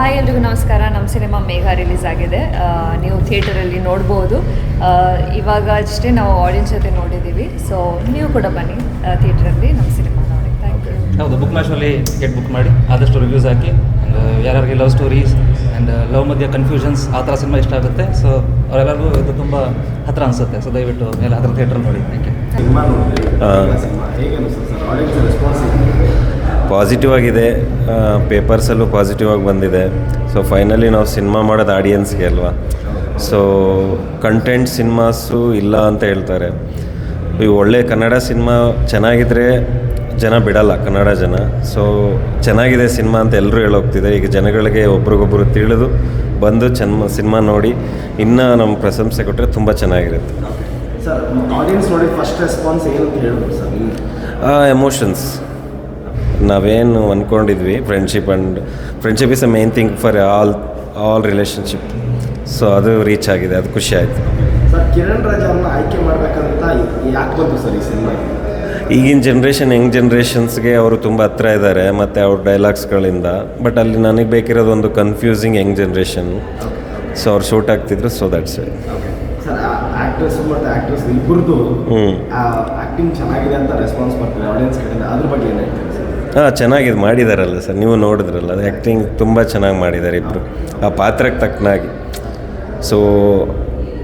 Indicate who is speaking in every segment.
Speaker 1: Hi ಎಲ್ರಿಗೂ ನಮಸ್ಕಾರ. ನಮ್ಮ ಸಿನಿಮಾ ಮೇಘ ರಿಲೀಸ್ ಆಗಿದೆ. ನೀವು ಥಿಯೇಟರಲ್ಲಿ ನೋಡ್ಬೋದು. ಇವಾಗ ಅಷ್ಟೇ ನಾವು ಆಡಿಯನ್ಸ್ ಜೊತೆ ನೋಡಿದ್ದೀವಿ. ಸೊ ನೀವು ಕೂಡ ಬನ್ನಿ ಥಿಯೇಟ್ರಲ್ಲಿ ನಮ್ಮ ಸಿನಿಮಾ ನೋಡಿ. ಥ್ಯಾಂಕ್ ಯು
Speaker 2: ಹೌದು ಬುಕ್ ಮ್ಯಾಶಲ್ಲಿ ಟಿಕೆಟ್ ಬುಕ್ ಮಾಡಿ ಆದಷ್ಟು ರಿವ್ಯೂಸ್ ಹಾಕಿ ಆ್ಯಂಡ್ ಯಾರ್ಯಾರಿಗೆ ಲವ್ ಸ್ಟೋರೀಸ್ ಆ್ಯಂಡ್ ಲವ್ ಮಧ್ಯೆ ಕನ್ಫ್ಯೂಷನ್ಸ್ ಆ ಥರ ಸಿನಿಮಾ ಇಷ್ಟ ಆಗುತ್ತೆ. ಸೊ ಅವರೆಲ್ಲರಿಗೂ ಇದು ತುಂಬ ಹತ್ತಿರ ಅನಿಸುತ್ತೆ. ಸೊ ದಯವಿಟ್ಟು ಎಲ್ಲ ಹತ್ರ ಥಿಯೇಟ್ರಲ್ಲಿ ನೋಡಿ. ಥ್ಯಾಂಕ್ ಯು
Speaker 3: ಪಾಸಿಟಿವ್ ಆಗಿದೆ. ಪೇಪರ್ಸಲ್ಲೂ ಪಾಸಿಟಿವ್ ಆಗಿ ಬಂದಿದೆ. ಸೊ ಫೈನಲಿ ನಾವು ಸಿನಿಮಾ ಮಾಡೋದು ಆಡಿಯನ್ಸ್ಗೆ ಅಲ್ವಾ? ಸೊ ಕಂಟೆಂಟ್ ಸಿನಿಮಾಸು ಇಲ್ಲ ಅಂತ ಹೇಳ್ತಾರೆ. ಈ ಒಳ್ಳೆ ಕನ್ನಡ ಸಿನಿಮಾ ಚೆನ್ನಾಗಿದ್ದರೆ ಜನ ಬಿಡಲ್ಲ ಕನ್ನಡ ಜನ. ಸೊ ಚೆನ್ನಾಗಿದೆ ಸಿನಿಮಾ ಅಂತ ಎಲ್ಲರೂ ಹೇಳೋಗ್ತಿದ್ದಾರೆ ಈಗ ಜನಗಳಿಗೆ ಒಬ್ರಿಗೊಬ್ಬರು ತಿಳಿದು ಬಂದು ಚೆನ್ನ ಸಿನಿಮಾ ನೋಡಿ ಇನ್ನೂ ನಮ್ಮ ಪ್ರಶಂಸೆ ಕೊಟ್ಟರೆ ತುಂಬ ಚೆನ್ನಾಗಿರುತ್ತೆ.
Speaker 4: ಸರ್ ಆಡಿಯನ್ಸ್ ನೋಡಿ ಫಸ್ಟ್ ರೆಸ್ಪಾನ್ಸ್ ಏನು
Speaker 3: ಎಮೋಷನ್ಸ್ ನಾವೇನು ಅಂದ್ಕೊಂಡಿದ್ವಿ friendship and friendship is a main thing for all all relationship so ಅದು ರೀಚ್ ಆಗಿದೆ ಅದು ಖುಷಿ ಆಯಿತು.
Speaker 4: ಕಿರಣ್ ಆಯ್ಕೆ ಮಾಡಬೇಕಂತ ಯಾಕೆ ಬಂತು ಸರ್ ಈ ಸಿನಿಮಾ?
Speaker 3: ಈಗಿನ ಜನ್ರೇಷನ್ ಯಂಗ್ ಜನ್ರೇಷನ್ಸ್ಗೆ ಅವರು ತುಂಬ ಹತ್ರ ಇದ್ದಾರೆ ಮತ್ತು ಅವ್ರ ಡೈಲಾಗ್ಸ್ಗಳಿಂದ ಬಟ್ ಅಲ್ಲಿ ನನಗೆ ಬೇಕಿರೋದು ಒಂದು ಕನ್ಫ್ಯೂಸಿಂಗ್ ಯಂಗ್ ಜನ್ರೇಷನ್ ಸೊ ಅವ್ರು ಶೂಟ್ ಆಗ್ತಿದ್ರು ಸೊ ದಟ್ಸ್ ಇಟ್ ಹ್ಞೂ
Speaker 4: ಆ್ಯಕ್ಟಿಂಗ್ ಚೆನ್ನಾಗಿದೆ ಅಂತ ರೆಸ್ಪಾನ್ಸ್ ಬರ್ತಿದೆ ಆಡಿಯನ್ಸ್ ಕಡೆಯಿಂದ ಅದ್ರ ಬಗ್ಗೆ ಏನು ಹೇಳ್ತೀರಿ?
Speaker 3: ಹಾಂ ಚೆನ್ನಾಗಿದೆ ಮಾಡಿದಾರಲ್ಲ ಸರ್ ನೀವು ನೋಡಿದ್ರಲ್ಲ ಆ್ಯಕ್ಟಿಂಗ್ ತುಂಬ ಚೆನ್ನಾಗಿ ಮಾಡಿದ್ದಾರೆ ಇಬ್ಬರು ಆ ಪಾತ್ರಕ್ಕೆ ತಕ್ಕನಾಗಿ. ಸೊ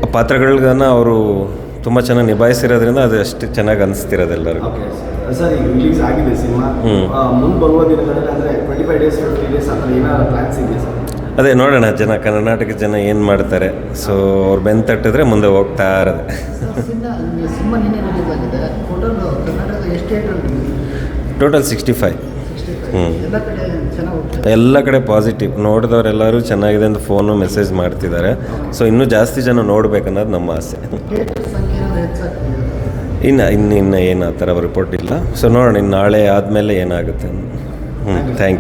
Speaker 3: ಆ ಪಾತ್ರಗಳನ್ನ ಅವರು ತುಂಬ ಚೆನ್ನಾಗಿ ನಿಭಾಯಿಸಿರೋದ್ರಿಂದ ಅದು ಅಷ್ಟು ಚೆನ್ನಾಗಿ ಅನಿಸ್ತಿರೋದು ಎಲ್ಲರಿಗೂ.
Speaker 4: ಓಕೆ ಸರ್ ಈಗ ರಿಲೀಸ್ ಆಗಿದೆ ಸಿನಿಮಾ.
Speaker 3: ಹ್ಮ್.
Speaker 4: ಮುಂದೆ ಬರುವ ದಿನಗಳಲ್ಲಿ ಅಂದರೆ twenty five days fifty days ಆ ಥರ ಏನಾದ್ರು ಪ್ಲ್ಯಾನ್ಸ್ ಇದೆಯಾ ಸರ್?
Speaker 3: ಅದೇ ನೋಡೋಣ ಜನ ಕರ್ನಾಟಕ ಜನ ಏನು ಮಾಡ್ತಾರೆ. ಸೊ ಅವ್ರು ಬೆನ್ ತಟ್ಟಿದ್ರೆ ಮುಂದೆ ಹೋಗ್ತಾ ಇರೋದು.
Speaker 5: ಸಿನಿಮಾ ಸಿನಿಮಾ ನಿನ್ನೆ ರಿಲೀಸ್ ಆಗಿದೆ. ಟೋಟಲ್ ಕರ್ನಾಟಕದ ಎಷ್ಟು ಥಿಯೇಟರ್
Speaker 3: ಟೋಟಲ್ ಸಿಕ್ಸ್ಟಿ ಫೈವ್. ಹ್ಞೂ
Speaker 5: ಎಲ್ಲ ಕಡೆ
Speaker 3: ಪಾಸಿಟಿವ್. ನೋಡಿದವರೆಲ್ಲರೂ ಚೆನ್ನಾಗಿದೆ ಅಂತ ಫೋನು ಮೆಸೇಜ್ ಮಾಡ್ತಿದ್ದಾರೆ. ಸೊ ಇನ್ನೂ ಜಾಸ್ತಿ ಜನ ನೋಡಬೇಕನ್ನೋದು ನಮ್ಮ ಆಸೆ. ಇನ್ನು ಇನ್ನು ಇನ್ನು ಏನು ಆ ಥರ ರಿಪೋರ್ಟ್ ಇಲ್ಲ. ಸೊ ನೋಡೋಣ ಇನ್ನು ನಾಳೆ ಆದಮೇಲೆ ಏನಾಗುತ್ತೆ. ಹ್ಞೂ ಥ್ಯಾಂಕ್ ಯು